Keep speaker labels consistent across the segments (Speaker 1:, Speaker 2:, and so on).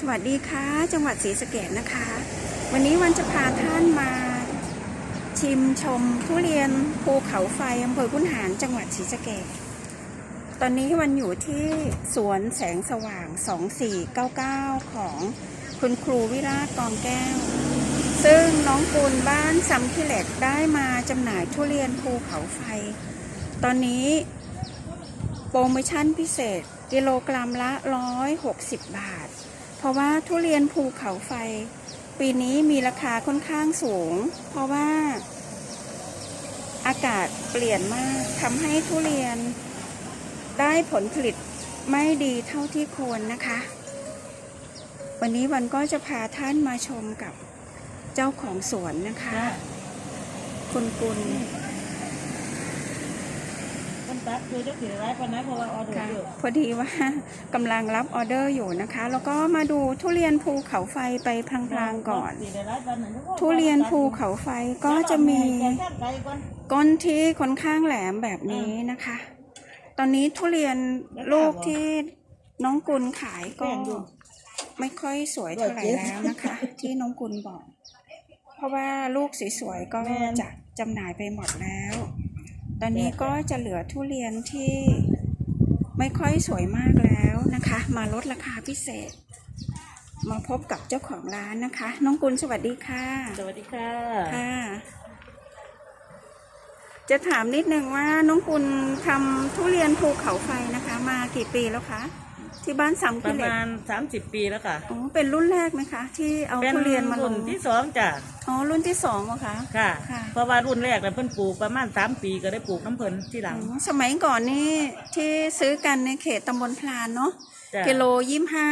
Speaker 1: สวัสดีค่ะ จังหวัดศรีสะเกดนะคะ วันนี้วันจะพาท่านมา ชิมชมทุเรียนภูเขาไฟอำเภอพุนหารจังหวัดศรีสะเกดตอนนี้วันอยู่ที่สวนแสงสว่าง 2499 ของคุณครูวิราชกองแก้ว ซึ่งน้องปูนบ้านซัมคิเลตได้มาจำหน่ายทุเรียนภูเขาไฟ ตอนนี้โปรโมชั่นพิเศษกิโลกรัมละ 160 บาท ราะว่าทุเรียนภูเขาไฟ ปีนี้มีราคาค่อนข้างสูง เพราะว่า อากาศเปลี่ยนมากทำให้ทุเรียนได้ผลผลิตไม่ดีเท่าที่ควรนะคะ วันนี้วันก็จะพาท่านมาชมกับเจ้าของสวนนะคะ คุณกุล
Speaker 2: ตัดคือจะถือไรปานนั้นเพราะว่าออเดอ
Speaker 1: ค่ะ
Speaker 2: ร์เยอะ
Speaker 1: พอดีว่ากำลังรับออเดอร์อยู่นะคะ แล้วก็มาดูทุเรียนภูเขาไฟไปพลางๆก่อน
Speaker 2: สิได้ไรปานนั้น
Speaker 1: ทุเรียนภูเขาไฟก็จะมี
Speaker 2: แกงไก่ก่อน
Speaker 1: ก้นที่ค่อนข้างแหลมแบบนี้นะคะ ตอนนี้ทุเรียนลูกที่น้องกุลขายก็
Speaker 2: แป้งอยู่
Speaker 1: ไม่ค่อยสวยเท่าไหร่แล้วนะคะ ที่น้องกุลบอก เพราะว่าลูกสวยๆก็จะจำหน่ายไปหมดแล้ว ตอนนี้ก็จะเหลือทุเรียนที่ไม่ค่อยสวยมากแล้วนะคะ มาลดราคาพิเศษ มาพบกับเจ้าของร้านนะคะ น้องกุลสวัสดีค่ะ
Speaker 2: สวัสดีค่ะ
Speaker 1: ค่ะ จะถามนิดนึงว่าน้องกุลทำทุเรียนภูเขาไฟนะคะ มากี่ปีแล้วคะ ที่บ้านสัง
Speaker 2: ป
Speaker 1: กิ
Speaker 2: ระ
Speaker 1: เหล็ก
Speaker 2: มาณสามสิบปีแล้วค่ะ
Speaker 1: อ๋อเป็นรุ่นแรกไหมคะที่เอา
Speaker 2: เป็น
Speaker 1: ทุเรียนมาล
Speaker 2: รุ่
Speaker 1: ง
Speaker 2: นที่สองจ้ะ
Speaker 1: อ๋อรุ่นที่สองเหรอคะ
Speaker 2: ค่ะ
Speaker 1: ค่ะ
Speaker 2: เพราะว่ารุ่นแรกเนี่ยเพิ่นปลูกประมาณสามปีก็ได้ปลูกน้ำเพิ่นที่หลัง
Speaker 1: อ๋อสมัยก่อนนี่ที่ซื้อกันในเขตตำบลพลานเนาะ
Speaker 2: จ้ะ
Speaker 1: กิโลยี่ห้า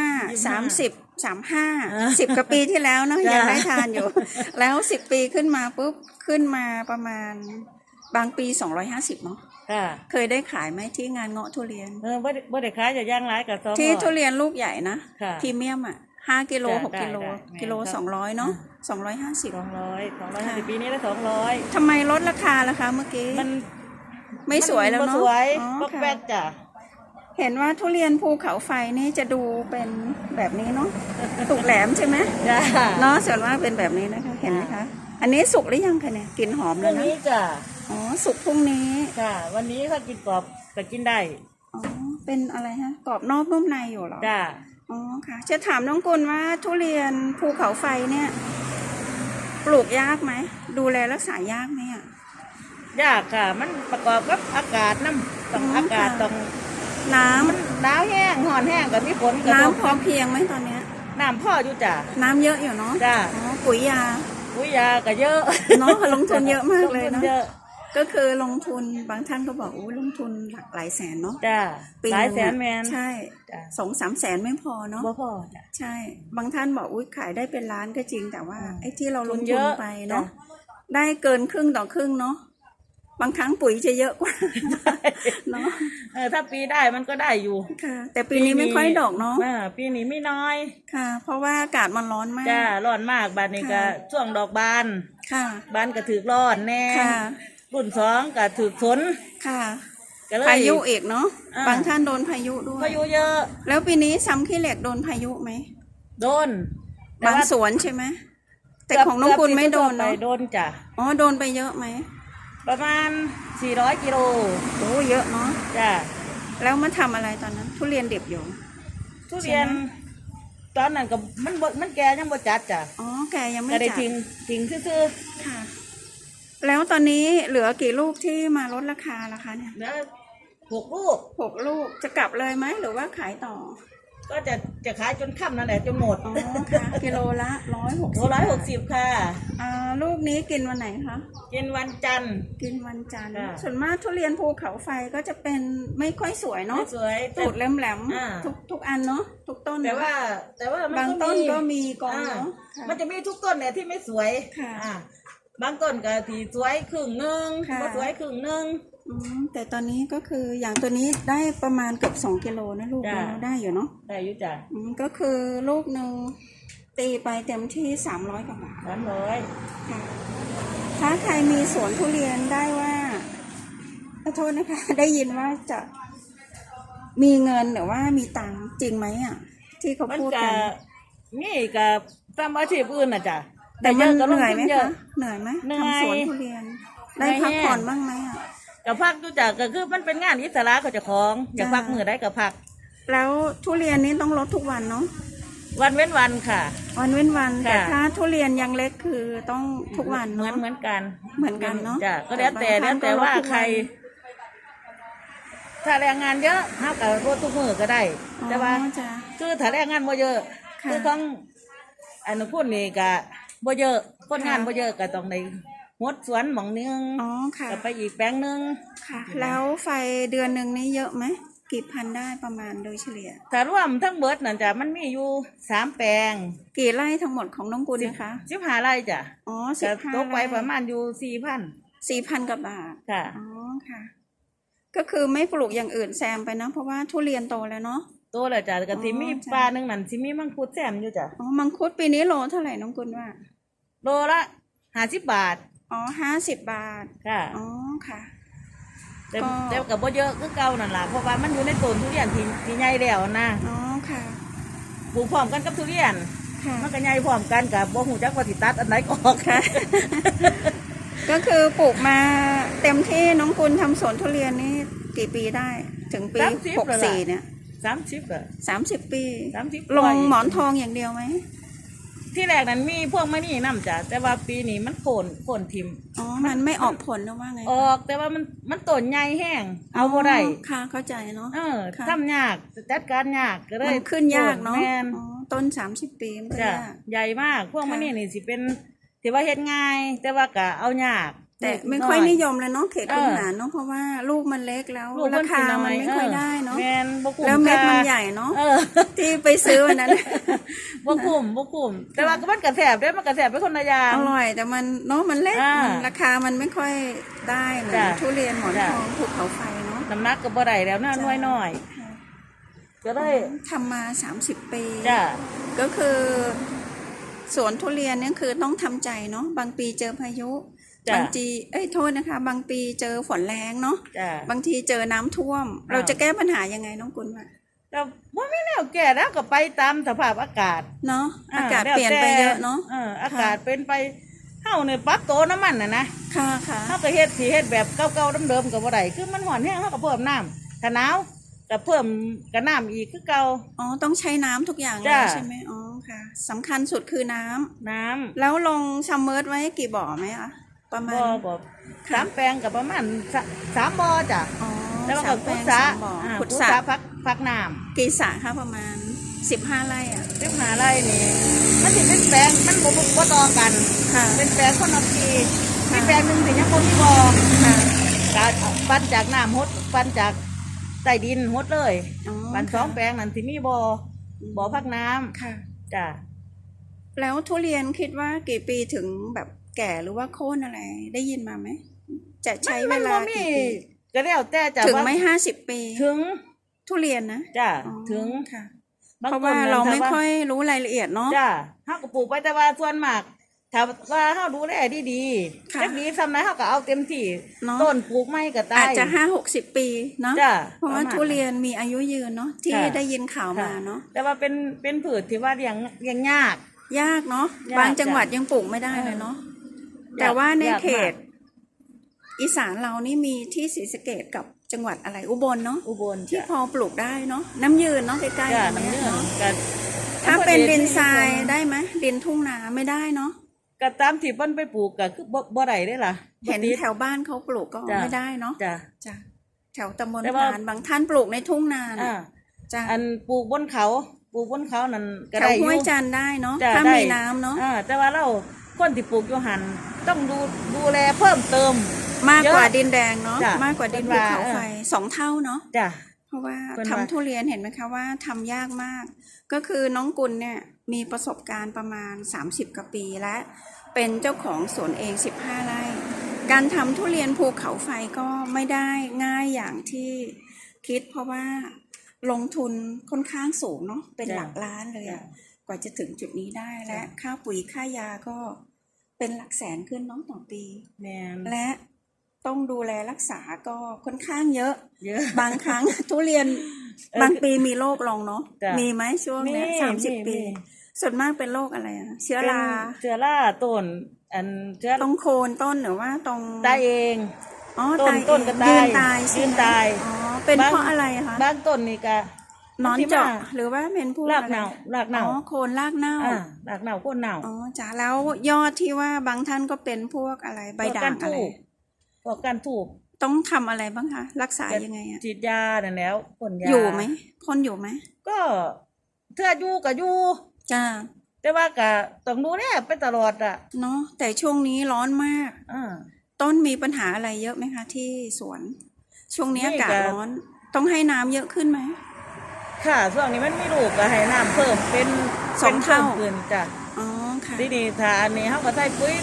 Speaker 1: สามสิบสามห้า
Speaker 2: อ่า
Speaker 1: สิบกว่าปีที่แล้วเนาะ
Speaker 2: จ้ะ
Speaker 1: ยังได้ทานอยู่ แล้วสิบปีขึ้นมาปุ๊บขึ้นมาประมาณ บางปีสองร้อยห้าสิบเนาะ
Speaker 2: ค่ะ
Speaker 1: เคยได้ขายไหมที่งานเงาะทุเรียน
Speaker 2: เออบ่ได้บ่ได้ขายจะย่างร้ายกับสอง
Speaker 1: ที่
Speaker 2: ร้อย
Speaker 1: ทุเรียนลูกใหญ่นะ
Speaker 2: ค่ะ
Speaker 1: พรีเมียมอะห้ากิโล
Speaker 2: ได้
Speaker 1: หกกิโล
Speaker 2: ได้ได้
Speaker 1: กิโล
Speaker 2: แม่นครับ
Speaker 1: สองร้อยเนาะ
Speaker 2: อ่
Speaker 1: สองร้อยห้าสิบ
Speaker 2: สองร้อยสองร้อยห้า
Speaker 1: ค่ะ
Speaker 2: สิบปีนี้ได้สองร้อย
Speaker 1: ทำไมลดราคาล่ะคะเมื่อกี้
Speaker 2: มัน
Speaker 1: ไม่สวยแล้ว
Speaker 2: มั
Speaker 1: เนาะ
Speaker 2: บ่สวย
Speaker 1: อ๋อ
Speaker 2: ปอก
Speaker 1: ค่ะ
Speaker 2: แป๊กจ้ะ
Speaker 1: เห็นว่าทุเรียนภูเขาไฟนี่จะดูเป็นแบบนี้เนาะสุกแหลมใช่ไหม
Speaker 2: จ้ะ
Speaker 1: เนาะส่วนมากเป็นแบบนี้นะคะ เห็นไหมคะ อันนี้สุกหรือยังคะเนี่ยกลิ่นหอม
Speaker 2: พ
Speaker 1: แล้
Speaker 2: รุ่
Speaker 1: ว
Speaker 2: ง
Speaker 1: นะ
Speaker 2: นี้จ้ะ
Speaker 1: อ๋อ สุกพรุ่งนี้
Speaker 2: จ้ะวันนี้ถ้ากินกรอบก็กินได้
Speaker 1: อ๋อ เป็นอะไรฮะ กรอบนอกนุ่มในอยู่เหรอ
Speaker 2: จ้ะ
Speaker 1: อ๋อค่ะ จะถามน้องกุลว่าทุเรียนภูเขาไฟเนี่ย ปลูกยากไหม ดูแลรักษายากไหมอะ
Speaker 2: ยากค่ะ มันประกอบกับอากาศน้ำต้อง
Speaker 1: อ๋ออ
Speaker 2: อากาศ
Speaker 1: ค่ะ
Speaker 2: ต้อง
Speaker 1: น้ำ
Speaker 2: มันหนาวแห้งห่อนแห้งก็มีฝนก็ตก
Speaker 1: น้ำพอเพียงไหมตอนเนี้ย
Speaker 2: น้ำพ่ออยู่จ้ะ
Speaker 1: น้ำเยอะอยู่เนาะ
Speaker 2: จ้ะ
Speaker 1: อ๋อปุ๋ยยา
Speaker 2: ปุ๋ยยาก็เยอะ
Speaker 1: เนาะลงทุนเยอะมากเลย
Speaker 2: งทุ
Speaker 1: เนาะ
Speaker 2: เยอะ
Speaker 1: ก็คือลงทุนบางท่านก็บอกอู้ลงทุนหลักหลายแสนเนาะ
Speaker 2: จ้ะ
Speaker 1: ปี
Speaker 2: หลาย
Speaker 1: ง
Speaker 2: แสนแมน
Speaker 1: ใช่
Speaker 2: จ้ะ
Speaker 1: สองสามแสนไม่พอเนาะ
Speaker 2: บ่พอจ้ะ
Speaker 1: ใช่ บางท่านบอกอุ้ยขายได้เป็นล้านก็จริงแต่ว่า
Speaker 2: อืม
Speaker 1: ไอ้ที่เราลง
Speaker 2: ทุน
Speaker 1: ทุ
Speaker 2: เย
Speaker 1: น
Speaker 2: อะ
Speaker 1: ไปเนาะ
Speaker 2: จ้
Speaker 1: ได้เกินครึ่งต่อครึ่งเนาะ บางครั้งปุ๋ยจะเยอะกว่าเนาะ
Speaker 2: เออถ้าปีได้มันก็ได้อยู่
Speaker 1: ค่ะ แต่ปีนี้ไม่ค่อยดอกเนาะ
Speaker 2: อ่ปีนี้ไม่น้อย
Speaker 1: ค่ะ เพราะว่าอากาศมันร้อนมาก
Speaker 2: จ้าร้อนมากบานนี้ก็
Speaker 1: ค่ะ
Speaker 2: ช่วงดอกบาน
Speaker 1: ค่ะ
Speaker 2: บานก็ถือร้อนแน่
Speaker 1: ค่ะ
Speaker 2: รุ่นสองก็ถือฝน
Speaker 1: ค่ะ
Speaker 2: ก็เลย
Speaker 1: พายุอีกเนาะ
Speaker 2: อ่า
Speaker 1: บางท่านโดนพายุด้วย
Speaker 2: พายุเยอะ
Speaker 1: แล้วปีนี้ซ้ำขี้เหล็กโดนพายุไหม
Speaker 2: โดน
Speaker 1: บางสวนใช่ไหมแต่ของน้องกุลไม่โดน
Speaker 2: ไป
Speaker 1: เนาะ
Speaker 2: โดนจ้ะ
Speaker 1: อ๋อโดนไปเยอะไหม
Speaker 2: ประมาณ 400 กิโล
Speaker 1: โอ้เยอะเนาะ
Speaker 2: จ้ะ
Speaker 1: แล้วมาทำอะไรตอนนั้น ทุเรียนเด็บอยู่
Speaker 2: ทุเรียน
Speaker 1: ใช่ไหม
Speaker 2: ตอนนั้นก็มันบ่มันแก่ยังบ่จัดจ้ะ
Speaker 1: อ๋อแกยังไม่
Speaker 2: ก็ได้
Speaker 1: จัด
Speaker 2: ทิ้งทิ้งซื่อ
Speaker 1: ค่ะ แล้วตอนนี้เหลือกี่ลูกที่มาลดราคาล่ะคะเนี่ย
Speaker 2: ๆแล้วหกลูก
Speaker 1: หกลูกจะกลับเลยไหมหรือว่าขายต่อ
Speaker 2: ก็จะจะขายจนค่ำนั่นแหละจนหมด
Speaker 1: อ๋อค่ะกิโลละร้อยหก
Speaker 2: โล
Speaker 1: สิบ
Speaker 2: ร้อยหกสิบค่ะ
Speaker 1: อ่าลูกนี้กินวันไหนคะ
Speaker 2: กินวันจันทร์
Speaker 1: กินวันจันทร์
Speaker 2: ค่ะ
Speaker 1: ส่วนมากทุเรียนภูเขาไฟก็จะเป็นไม่ค่อยสวยเนาะ
Speaker 2: สวยแต่
Speaker 1: ตูดแหลม
Speaker 2: อ่า
Speaker 1: ๆทุกทุกอันเนาะทุกต้น
Speaker 2: แต่ว่า แต่ว่ามัน
Speaker 1: บาง
Speaker 2: ก็
Speaker 1: ต้น
Speaker 2: มี
Speaker 1: ก็มีกอง
Speaker 2: อ่า
Speaker 1: เนาะค่ะ
Speaker 2: มันจะมีทุกต้นเนี่ยที่ไม่สวย
Speaker 1: ค่ะ
Speaker 2: อ่าบางต้นก็ที่สวยครึ่งหนึ่ง
Speaker 1: ค่ะ
Speaker 2: ก็สวยครึ่งหนึ่ง
Speaker 1: อืมแต่ตอนนี้ก็คืออย่างตัวนี้ได้ประมาณเกือบสองกิโลนะลูก
Speaker 2: จ้ะ
Speaker 1: เราได้อยู่เนาะ
Speaker 2: ได้อยู่จ้ะ
Speaker 1: อืมก็คือลูกหนึ่งตีไปเต็มที่สามร้อยกว่าบาท
Speaker 2: สามร้อย
Speaker 1: ค่ะถ้าใครมีสวนทุเรียนได้ว่าขอโทษนะคะ ได้ยินว่าจะมีเงินหรือว่ามีตังค์จริงไหมอะ ที่เขา
Speaker 2: มัน
Speaker 1: พูด
Speaker 2: จะ
Speaker 1: กัน
Speaker 2: มีกับทำอาชีพอื่นน่ะจ้ะ
Speaker 1: แต่มัน
Speaker 2: ก็
Speaker 1: เห
Speaker 2: ลง
Speaker 1: นื่อย
Speaker 2: ทุ
Speaker 1: ไหม
Speaker 2: นเย
Speaker 1: คะ
Speaker 2: อะ
Speaker 1: เหนื่อยไหม
Speaker 2: เหนื่อย
Speaker 1: ทำสวนทุเรียน ได้
Speaker 2: เหนื่อย
Speaker 1: พัก
Speaker 2: แห้ง
Speaker 1: ผ่อนบ้างไหมอะ
Speaker 2: กับพักดูจากก็คือมันเป็นงานอิสระเขาเจะของ อยาก
Speaker 1: จ้ะ
Speaker 2: พักมือได้กับพัก
Speaker 1: แล้วทุเรียนนี้ต้องลดทุกวันเนาะ
Speaker 2: วันเว้นวันค่ะ
Speaker 1: วันเว้นวัน
Speaker 2: ค่ะ
Speaker 1: แต่ถ้าทุเรียนยังเล็กคือต้องทุกวัน
Speaker 2: เหมือน
Speaker 1: เนาะ
Speaker 2: เหมือนกัน
Speaker 1: เหมือนกันเนอะ
Speaker 2: จ้ะก็แล้วแต่
Speaker 1: แต่
Speaker 2: แล้ว
Speaker 1: บางท่าน
Speaker 2: แต่
Speaker 1: ก็ลด
Speaker 2: ว่า
Speaker 1: ทุกวัน
Speaker 2: ใคร ถ้าแรงงานเยอะห้ากับรถทุกมือก็ได้ แต่ว่า
Speaker 1: อ๋อจ้ะ
Speaker 2: คือถ้าแรงงานบ่เยอะ
Speaker 1: ค่ะ
Speaker 2: คือของอนุพูดนี่ก็บ่เยอะคนงาน
Speaker 1: ค่ะ
Speaker 2: บ่เยอะก็ต้องใน หดสวนหมองนึง
Speaker 1: อ๋อค่ะ
Speaker 2: ก็ไปอีกแปลงหนึง
Speaker 1: ค่ะ แล้วไฟเดือนหนึ่งนี่เยอะไหม กี่พันได้ประมาณโดยเฉลี่ย
Speaker 2: ถ้ารวมทั้งเบิดนั่นจ้ะมันมีอยู่สามแปลง
Speaker 1: กี่ไร่ทั้งหมดของน้องกุลนะคะ
Speaker 2: สิบห้าไร่จ้ะ
Speaker 1: อ๋อสิ
Speaker 2: ก็
Speaker 1: บห้า
Speaker 2: ตกไปประมาณอยู่สี่พัน
Speaker 1: สี่พันกว่าบาท
Speaker 2: ค่ะ
Speaker 1: อ๋อค่ะ ก็คือไม่ปลูกอย่างอื่นแซมไปเนอะเพราะว่าทุเรียนโตแล้วเนาะ
Speaker 2: ตัวละจ้ะก็สิมี
Speaker 1: อ๋อจ้ะ
Speaker 2: ปลาหนึ่งนั่นสิมีมังคุดแซมอยู่จ้ะ
Speaker 1: อ๋อมังคุดปีนี้โลเท่าไหร่น้องกุลว่า
Speaker 2: โลละห้าสิบบาท
Speaker 1: อ๋อห้าสิบบาท
Speaker 2: ค่ะ
Speaker 1: อ๋อค่ะ
Speaker 2: แต่
Speaker 1: ก็
Speaker 2: แต่กับบ่เยอะคือเก่านั่นล่ะเพราะว่ามันอยู่ในต้นทุเรียนที่ที่ใหญ่แล้วนะ
Speaker 1: อ๋อค่ะ
Speaker 2: ปลูกพร้อมกันกับทุเรียน
Speaker 1: ค่ะ
Speaker 2: มันก็ใหญ่พร้อมกันกับบ่หูจักว่าสิตัดอันไหนก็ออกค่ะ
Speaker 1: ก็คือปลูกมาเต็มที่น้องกุลทำสวนทุเรียนนี่กี่ปีได้ ถึงปี
Speaker 2: สามสิบ
Speaker 1: หก
Speaker 2: แล้วล่ะ
Speaker 1: สี่เนี่ย
Speaker 2: สามสิบอะ
Speaker 1: สามสิบปี
Speaker 2: สามสิบ
Speaker 1: ลงหมอนทองอย่างเดียวไหม
Speaker 2: ที่แรกนั้นมีพวกมะนี่น้ำจ้ะแต่ว่าปีนี้มันโคนโคนทิม
Speaker 1: อ๋อ มันไม่ออกผลหรือว่าไงคะ
Speaker 2: ออก แต่ว่ามันมันต้นใหญ่แห้งเอาบ่ได้
Speaker 1: ค่ะเข้าใจเนาะ
Speaker 2: เออ
Speaker 1: ค่ะ
Speaker 2: ทำยากจัดการยากก็เล
Speaker 1: มั
Speaker 2: ย
Speaker 1: นขึ้นยากเนาะ
Speaker 2: แม่น
Speaker 1: อ๋อต้นสามสิบปีมันก็
Speaker 2: จ้ะ
Speaker 1: ยาก
Speaker 2: ใหญ่มากพวก
Speaker 1: ค่ะ
Speaker 2: มันนี่นี่สิเป็นถือว่าเฮ็ดง่าย แต่ว่าก็เอายาก
Speaker 1: แต่ไม่
Speaker 2: น้
Speaker 1: ค่อยนิยมเลยเนาะเขต
Speaker 2: เออ
Speaker 1: คุณหารเนาะเพราะว่าลูกมันเล็กแล้ว
Speaker 2: ลูก
Speaker 1: รา
Speaker 2: มัน
Speaker 1: คา
Speaker 2: สิ
Speaker 1: มันไม่ค่อยได้เนาะ
Speaker 2: แม่นบ่คุ้ม
Speaker 1: แล้วเม็ดมัน
Speaker 2: ค่า
Speaker 1: ใหญ่เนาะ
Speaker 2: เออ
Speaker 1: ที่ไปซื้อวันนั้น
Speaker 2: บ่คุ้มบ่คุ้มแต่ว่าก็มันกระแสบเด้อมันกระแสบเป็นคนละอย่าง
Speaker 1: อร่อยแต่มันเนาะมันเล็ก
Speaker 2: อ่ามั
Speaker 1: มันราคามันไม่ค่อยได้เหมือน
Speaker 2: จ้ะ
Speaker 1: ทุเรียนหมอน
Speaker 2: จ้ะ
Speaker 1: ทองภูเขาไฟเนาะ
Speaker 2: น้ำหนักก็บ่ได้แล้วนะ
Speaker 1: จ้ะ
Speaker 2: น้อยน้อย
Speaker 1: ค่ะ
Speaker 2: ๆก็ได้
Speaker 1: ทำมาสามสิบปี
Speaker 2: จ้ะ
Speaker 1: ก็คือสวนทุเรียนเนี่ยคือต้องทำใจเนาะบางปีเจอพายุ
Speaker 2: จ้ะ
Speaker 1: บางทีเอ้ยโทษนะคะ บางปีเจอฝนแรงเนาะ
Speaker 2: จ้ะ
Speaker 1: บางทีเจอน้ำท่วม
Speaker 2: อ่า
Speaker 1: เราจะแก้ปัญหายังไงน้องกุลวะ
Speaker 2: ก็บ่มีแนวแก้แล้วก็ไปตามสภาพอากาศ
Speaker 1: เนาะ
Speaker 2: อ่
Speaker 1: อากาศ
Speaker 2: แล้ว
Speaker 1: เปลี่ยนไป
Speaker 2: แต่
Speaker 1: เยอะเนาะ
Speaker 2: เอออากาศเป็นไปเฮาเนี่ยปรับตัวน้ำมันน่ะนะ
Speaker 1: ค่ะค่ะ
Speaker 2: เฮาก็เฮ็ดสิเฮ็ดแบบเก่าๆเดิมๆก็บ่ได้คือมันร้อนแห้งเฮาก็เพิ่มน้ำถ้าหนาวก็เพิ่มกระน้ำอีกคือเก่า
Speaker 1: อ๋อต้องใช้น้ำทุกอย่างเลย
Speaker 2: จ้ะ
Speaker 1: ใช่ไหมอ๋อค่ะสำคัญสุดคือน้ำ
Speaker 2: น้ำ
Speaker 1: แล้วลงซัมเมอร์ไว้กี่บ่อไหมอะ ประมาณ
Speaker 2: บ่บ่
Speaker 1: ค่ะ
Speaker 2: สามแปลงก็ประมาณสะสามบ่อจ้ะ
Speaker 1: อ๋อ
Speaker 2: แล้วก็
Speaker 1: สามแปล
Speaker 2: ขุด
Speaker 1: ง
Speaker 2: สระ
Speaker 1: สามบ่อ
Speaker 2: อ่า
Speaker 1: ขุ
Speaker 2: ขุ
Speaker 1: ด
Speaker 2: ด
Speaker 1: สระ
Speaker 2: สระพักพักน้
Speaker 1: กี่สระคะประมาณสิบห้าไร่อะำ
Speaker 2: สิบห้าไร่นี่มันสิเป็นแปลงมันบ่บ่บ่ต่อกัน
Speaker 1: ค่ะ
Speaker 2: เป็นแปลงคนละปีมี
Speaker 1: ค่ะ
Speaker 2: แปลงหนึงสิยังบ่มีบ่อ
Speaker 1: ค่ะ
Speaker 2: การปั้นจากน้ำหดปั้นจากใต้ดินหดเลย
Speaker 1: อ๋อ
Speaker 2: ปั้นสอง
Speaker 1: ค่ะ
Speaker 2: แปลงนั่นที่มีบ่อบ่อพักน้ำ
Speaker 1: ค่ะ
Speaker 2: จ้ะ
Speaker 1: แล้วทุเรียนคิดว่ากี่ปีถึงแบบ แก่หรือว่าโค่นอะไร ได้ยินมาไหมจะใช้เว
Speaker 2: มัน
Speaker 1: ลา
Speaker 2: บ่มี
Speaker 1: กี่ปี
Speaker 2: ก็แล้วแต่จ้ะ
Speaker 1: ถึง
Speaker 2: ว่า
Speaker 1: ไม่ห้าสิบปี
Speaker 2: ถึง
Speaker 1: ทุเรียนนะ
Speaker 2: จ้ะ
Speaker 1: อ๋อ
Speaker 2: ถึง
Speaker 1: ค่ะ
Speaker 2: บง
Speaker 1: เพราะว่า
Speaker 2: ต้นนั่น
Speaker 1: เรา
Speaker 2: ถ้
Speaker 1: ไม่
Speaker 2: ว่
Speaker 1: ค่อยรู้รายละเอียดเนาะ
Speaker 2: จ้ะเฮาก็ปลูกไปแต่ว่าส่วนมากถ้าว่าเฮาดูแลดีๆ
Speaker 1: ค่ะ
Speaker 2: จักดีซำไหนเฮาก็เอาเต็มที่
Speaker 1: เนาะ
Speaker 2: ต้นปลูกไม่ก็ตาย
Speaker 1: อาจจะห้าหกสิบปีเนาะ
Speaker 2: จ้ะ
Speaker 1: เพราะว่า
Speaker 2: ปมณ
Speaker 1: ทุเรียนมีอายุยืนเนาะที่
Speaker 2: ค่ะ
Speaker 1: ได้ยินข่าวมาเนาะ
Speaker 2: แต่ว่าเป็นเป็นผืชที่ว่าเลี้ยงเลี้ยงยาก
Speaker 1: ยากเนาะ
Speaker 2: ยาก
Speaker 1: บางจังหวัด
Speaker 2: จ้ะ
Speaker 1: ยังปลูกไม่ได้เลยเนาะ
Speaker 2: ยาก
Speaker 1: แต่ว่าใน
Speaker 2: ยากมาก
Speaker 1: เขต อีสานเรานี่มีที่ศรีสะเกดกับจังหวัดอะไรอุบลเนาะ
Speaker 2: อุบล
Speaker 1: ที่
Speaker 2: จ้ะ
Speaker 1: พอปลูกได้เนาะน้ำยืนเนาะใกล้ๆ
Speaker 2: จ้ะ
Speaker 1: กัน
Speaker 2: น้ำ
Speaker 1: เนี่ย
Speaker 2: เนื้อ
Speaker 1: เนาะ
Speaker 2: ก็
Speaker 1: ถ้าเป็นดินทราย
Speaker 2: ได้
Speaker 1: ได้ไหมดินทุ่งนาไม่ได้เนาะ
Speaker 2: ก็ตามที่เพิ่นไปปลูกก็คือบ่บ่ได้เด้ล่ะบ่
Speaker 1: เห็น
Speaker 2: ติด
Speaker 1: แถวบ้านเขาปลูกก็
Speaker 2: จ้ะ
Speaker 1: ไม่ได้เนาะ
Speaker 2: จ้ะ
Speaker 1: จ้ะแถวตำบล
Speaker 2: แต่ว่า
Speaker 1: พานบางท่านปลูกในทุ่งนาน่ะ
Speaker 2: อ่า
Speaker 1: จ้ะ
Speaker 2: อันปลูกบนเขาปลูกบนเขานั่นก็
Speaker 1: แถว
Speaker 2: ได้อ
Speaker 1: ห้วย
Speaker 2: ยู่
Speaker 1: จันทร์ได้เนาะ
Speaker 2: จ้ะ
Speaker 1: ถ้า
Speaker 2: ได้
Speaker 1: มีน้ำเนาะ
Speaker 2: อ่าแต่ว่าเรา คนที่ปลูกอยู่หันต้องดูดูแลเพิ่มเติม
Speaker 1: มากกว่า
Speaker 2: เยอะ
Speaker 1: ดินแดงเนาะ
Speaker 2: จ้ะ
Speaker 1: มากกว่าดิน
Speaker 2: เพิ่
Speaker 1: ภู
Speaker 2: นว่า
Speaker 1: เขาไฟ
Speaker 2: เออ
Speaker 1: สองเท่าเนาะ
Speaker 2: จ้ะ
Speaker 1: เพราะว่า
Speaker 2: เพิ่น
Speaker 1: ทำ
Speaker 2: ว่า
Speaker 1: ทุเรียนเห็นไหมคะว่าทำยากมาก ก็คือน้องกุลเนี่ยมีประสบการณ์ประมาณ 30กว่าปีและ เป็นเจ้าของสวนเอง 15 ไร่ การทำทุเรียนภูเขาไฟก็ไม่ได้ง่ายอย่างที่คิดเพราะว่าลงทุนค่อนข้างสูงเนาะเป็นหลักล้านเลยอะ กว่าจะถึงจุดนี้ได้และค่าปุ๋ยค่ายาก็เป็นหลักแสนขึ้นเน้องต่อปี
Speaker 2: แม่น
Speaker 1: และต้องดูแลรักษาก็ค่อนข้างเยอะ
Speaker 2: เยอะ
Speaker 1: บางครั้งทุเรียน
Speaker 2: เออบา
Speaker 1: งปีมีโรคลงเนาะ
Speaker 2: จ้ะ
Speaker 1: มีไหมช่วงเนี้ย
Speaker 2: มี
Speaker 1: สามสิบ
Speaker 2: มี
Speaker 1: ปี
Speaker 2: มี
Speaker 1: ส่วนมากเป็นโรคอะไรอะเชื้อรา
Speaker 2: เป็นเชื้อราต้น อันเชื้อ
Speaker 1: ตรงโคนต้นหรือว่าตรง
Speaker 2: ตายเอง
Speaker 1: อ๋อ
Speaker 2: ต้น
Speaker 1: ตาย
Speaker 2: ต้นก็
Speaker 1: เอง
Speaker 2: ตาย
Speaker 1: ยืนตายใช่
Speaker 2: ยืน
Speaker 1: ไหม
Speaker 2: ตาย
Speaker 1: อ๋อเป็น
Speaker 2: บาง
Speaker 1: เพราะอะไรอะคะ
Speaker 2: บางต้นนี่ก็
Speaker 1: ห นอน
Speaker 2: ที่
Speaker 1: เจาะ
Speaker 2: มา
Speaker 1: หรือว่าเป็นพวก
Speaker 2: ราก
Speaker 1: อะไร
Speaker 2: เน่ารากเน่า
Speaker 1: อ๋อโคนรากเน่า
Speaker 2: อ่ารากเน่าโคนเน่า
Speaker 1: อ๋อจ้ะแล้วยอดที่ว่าบางท่านก็เป็นพวกอะไรใบด่าง
Speaker 2: พวกก้น
Speaker 1: อะไร
Speaker 2: ทูบพวกการถูก
Speaker 1: ต้องทำอะไรบ้างคะรักษายังไงอะ
Speaker 2: ฉีดยานั่นแล้วพ่นยา
Speaker 1: อยู่ไหมพ่นอยู่ไหม
Speaker 2: ก็เทื่ออยู่ก็อยู่
Speaker 1: จ้า
Speaker 2: แต่ว่าก็ต้องดูแลไปตลอดอะ
Speaker 1: เนาะแต่ช่วงนี้ร้อนมาก
Speaker 2: อ่า
Speaker 1: ต้นมีปัญหาอะไรเยอะไหมคะ ที่สวน ช่วงนี้
Speaker 2: ไม่
Speaker 1: อากาศ
Speaker 2: จ้ะ
Speaker 1: ร้อน ต้องให้น้ำเยอะขึ้นไหม
Speaker 2: ค่ะช่วงนี้มันไม่ลูกก็ให้น้ำเพิ่มเป็น
Speaker 1: สองเท่า
Speaker 2: ป็นพิ่มขึ้นจ้ะ
Speaker 1: อ๋อค่ะ
Speaker 2: ทีนี้ถ้าอันนี้เขาก็ใส่ปุ๋ย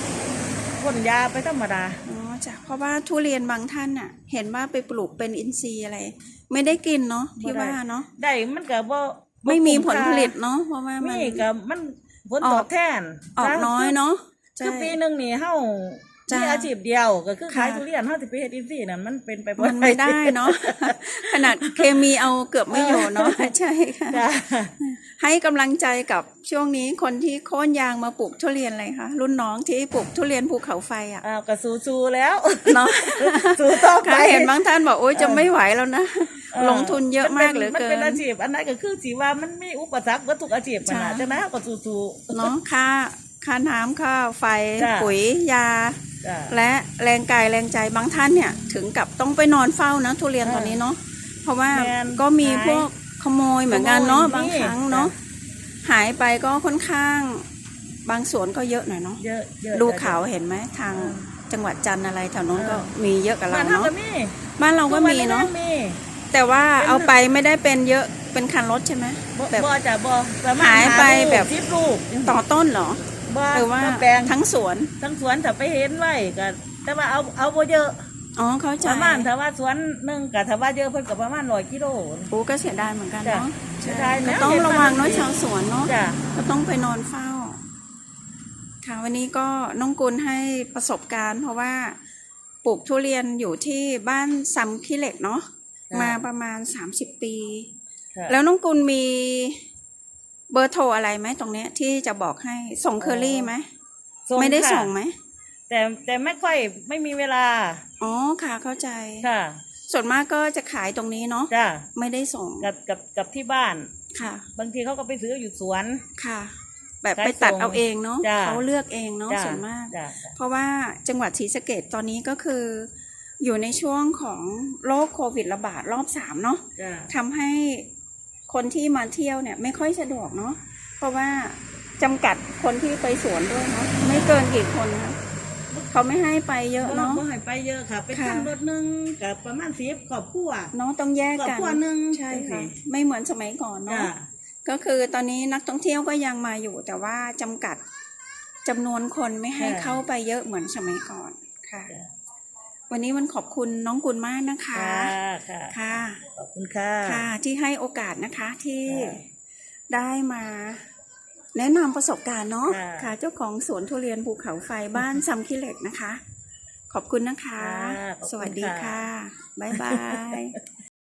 Speaker 2: พ่นยาไปธรรมดา
Speaker 1: อ๋อจ้ะเพราะว่าทุเรียนบางท่านอะเห็นว่าไปปลูกเป็นอินทรีย์อะไร ไม่ได้กินเนาะที่
Speaker 2: บ่ได้
Speaker 1: ว่าเนาะ
Speaker 2: ได้มันก็บ่บ่
Speaker 1: ไม่มีผล
Speaker 2: คุ้
Speaker 1: ผ
Speaker 2: ค่า
Speaker 1: ลิตเนาะเพราะว่ามัน
Speaker 2: มีก็มันผล
Speaker 1: ออก
Speaker 2: ตอบแทน
Speaker 1: ออกน้อยเนาะ
Speaker 2: คือปีหนึงนี่เฮา
Speaker 1: จ้ะ
Speaker 2: มีอาชีพเดียวก็คือ
Speaker 1: ค่ะ
Speaker 2: ขายทุเรียนเฮาสิไปเฮ็ดอินทรีย์นั่นมันเป็นไปบ่
Speaker 1: มันไม่ได้เนาะขนาดเคมีเอาเกือบไม่อยู่เนาะใช่ค่ะ
Speaker 2: จ้ะ
Speaker 1: ให้กำลังใจกับช่วงนี้คนที่โค่นยางมาปลูกทุเรียนอะไรคะรุ่นน้องที่ปลูกทุเรียนภูเขาไฟอะ
Speaker 2: อ้าวก็สู้ๆแล้ว
Speaker 1: เนาะ
Speaker 2: สู้ต่อไป
Speaker 1: ค่ะเห็นบางท่านบอกโอ๊ยจะไม่ไหวแล้วนะ
Speaker 2: เออ
Speaker 1: ลงทุนเยอะมากเหลือ
Speaker 2: มัน
Speaker 1: เกิ
Speaker 2: เป็น
Speaker 1: น
Speaker 2: อาชีพอันนั้นก็คือสิว่ามันมีอุปสรรคเบ่ทุกอาชีพมันน่ะ
Speaker 1: จ้ะ
Speaker 2: จังได๋เฮาก็สู้ๆ
Speaker 1: เนาะค่าค่าน้ำค่าไฟ
Speaker 2: จ้ะ
Speaker 1: ปุ๋ยยา
Speaker 2: จ้ะ
Speaker 1: และแรงกายแรงใจบางท่านเนี่ยถึงกับต้องไปนอนเฝ้านะทุเรียน
Speaker 2: เออ
Speaker 1: ตอนนี้เนาะเพราะว่า
Speaker 2: แม่น
Speaker 1: ก็มี
Speaker 2: หาย
Speaker 1: พวกขโมยเหมือนกันเนาะ
Speaker 2: ขโมย
Speaker 1: บางครั้ง
Speaker 2: มี
Speaker 1: เนาะหายไปก็ค่อนข้างบางสวนก็เยอะหน่อยเนาะ
Speaker 2: เยอะเยอะ
Speaker 1: ดู
Speaker 2: จ้ะ
Speaker 1: ข่าวเห็นไหมทาง
Speaker 2: เออ
Speaker 1: จังหวัดจันทร์อะไรแถวโน้น
Speaker 2: เออ
Speaker 1: ก็มีเยอะกับเรา
Speaker 2: บ้านเฮา
Speaker 1: เนาะ
Speaker 2: ก็มี
Speaker 1: บ้านเราก็มีเนาะ
Speaker 2: ทุวัมี
Speaker 1: แต่ว่า
Speaker 2: เป็น
Speaker 1: เอาไปไม่ได้เป็นเยอะเป็นคันรถใช่ไหม
Speaker 2: บ่
Speaker 1: แบบ
Speaker 2: บ่จ้ะบ่ประมาณ
Speaker 1: หายไป
Speaker 2: ลูก
Speaker 1: แบบ
Speaker 2: สิบลูก
Speaker 1: ต่อต้นเหรอ
Speaker 2: บ่
Speaker 1: หรือว่า
Speaker 2: บ่แปลง
Speaker 1: ทั้งสวน
Speaker 2: ทั้งสวนถ้าไปเห็นไว้ก็แต่ว่าเอาเอาบ่เยอะ
Speaker 1: อ๋อเข้าใจ
Speaker 2: ประมาณถ้าว่าสวนหนึงก็ถ้าว่าเยอะเพิ่นก็ประมาณ100กิโล
Speaker 1: โอ้ก็เสียดายเหมือนกัน
Speaker 2: จ้ะ
Speaker 1: เนาะ
Speaker 2: เสียดายนะ
Speaker 1: ก็ต้อง
Speaker 2: เห็น
Speaker 1: ระวังเนาะ
Speaker 2: มัน
Speaker 1: ชาวสวนเนาะ
Speaker 2: จ้ะ
Speaker 1: ก็ต้องไปนอนเฝ้า ค่ะวันนี้ก็น้องกุลให้ประสบการณ์ เพราะว่าปลูกทุเรียนอยู่ที่บ้านซัมขี้เหล็กเนาะ
Speaker 2: จ้ะ
Speaker 1: มาประมาณสามสิบปี
Speaker 2: ค่ะ
Speaker 1: แล้วน้องกุลมี เบอร์โทรอะไรไหมตรงเนี้ยที่จะบอกให้ส่งเคอรี่ไหม
Speaker 2: ส่ง
Speaker 1: ไม่ได้
Speaker 2: ค่ะ
Speaker 1: ส่งไหม
Speaker 2: แต่แต่ไม่ค่อยไม่มีเวลา
Speaker 1: อ๋อค่ะเข้าใจ
Speaker 2: ค่ะ
Speaker 1: ส่วนมากก็จะขายตรงนี้เนาะ
Speaker 2: จ้ะ
Speaker 1: ไม่ได้ส่ง
Speaker 2: กับกับกับที่บ้าน
Speaker 1: ค่ะ
Speaker 2: บางทีเขาก็ไปซื้ออยู่สวน
Speaker 1: ค่ะ แบบ
Speaker 2: ขาย
Speaker 1: ไปตัด
Speaker 2: ส่ง
Speaker 1: เอาเองเนาะ
Speaker 2: จ้ะ
Speaker 1: เขาเลือกเองเนาะ
Speaker 2: จ้ะ
Speaker 1: ส่วนมาก
Speaker 2: จ้ะ
Speaker 1: เพราะว่าจังหวัดศรีสะเกดตอนนี้ก็คือ อยู่ในช่วงของโรคโควิดระบาดรอบสามเนาะ
Speaker 2: จ้ะ
Speaker 1: ทำให้ คนที่มาเที่ยวเนี่ยไม่ค่อยสะดวกเนาะเพราะว่าจำกัดคนที่ไปสวนด้วยเนาะไม่เกินกี่คนนะเขาไม่ให้ไปเยอะ
Speaker 2: บ่
Speaker 1: เนาะ
Speaker 2: บ่ให้ไปเยอะค่ะ ไป
Speaker 1: ค่ะ
Speaker 2: ทำรถหนึงกับประมาณสิบครอบครัว
Speaker 1: เนาะต้องแยกกัน
Speaker 2: ครอบครัวหนึ่ง
Speaker 1: ใช่ค่ะ
Speaker 2: จังสิ
Speaker 1: ไม่เหมือนสมัยก่อน
Speaker 2: จ้ะ
Speaker 1: เนาะก็คือตอนนี้นักท่องเที่ยวก็ยังมาอยู่ แต่ว่าจำกัดจำนวนคนไม่ให้เข้าไปเยอะเหมือนสมัยก่อนค่ะ
Speaker 2: จ้ะ
Speaker 1: วันนี้มันขอบคุณน้องกุลมากนะคะ
Speaker 2: ค่ะค่ะ
Speaker 1: ค่ะ
Speaker 2: ขอบคุณค่ะ
Speaker 1: ค่ะ ที่ให้โอกาสนะคะที่
Speaker 2: ค่ะ
Speaker 1: ได้มาแนะนำประสบการณ์เนาะ
Speaker 2: ค่ะ
Speaker 1: ค่ะ เจ้าของสวนทุเรียนภูเขาไฟบ้านซัมคิเหล็กนะคะ ขอบคุณนะคะ
Speaker 2: ค่ะขอบคุณ
Speaker 1: สวัสดี
Speaker 2: ค่ะ
Speaker 1: ค่ะ บ๊ายบาย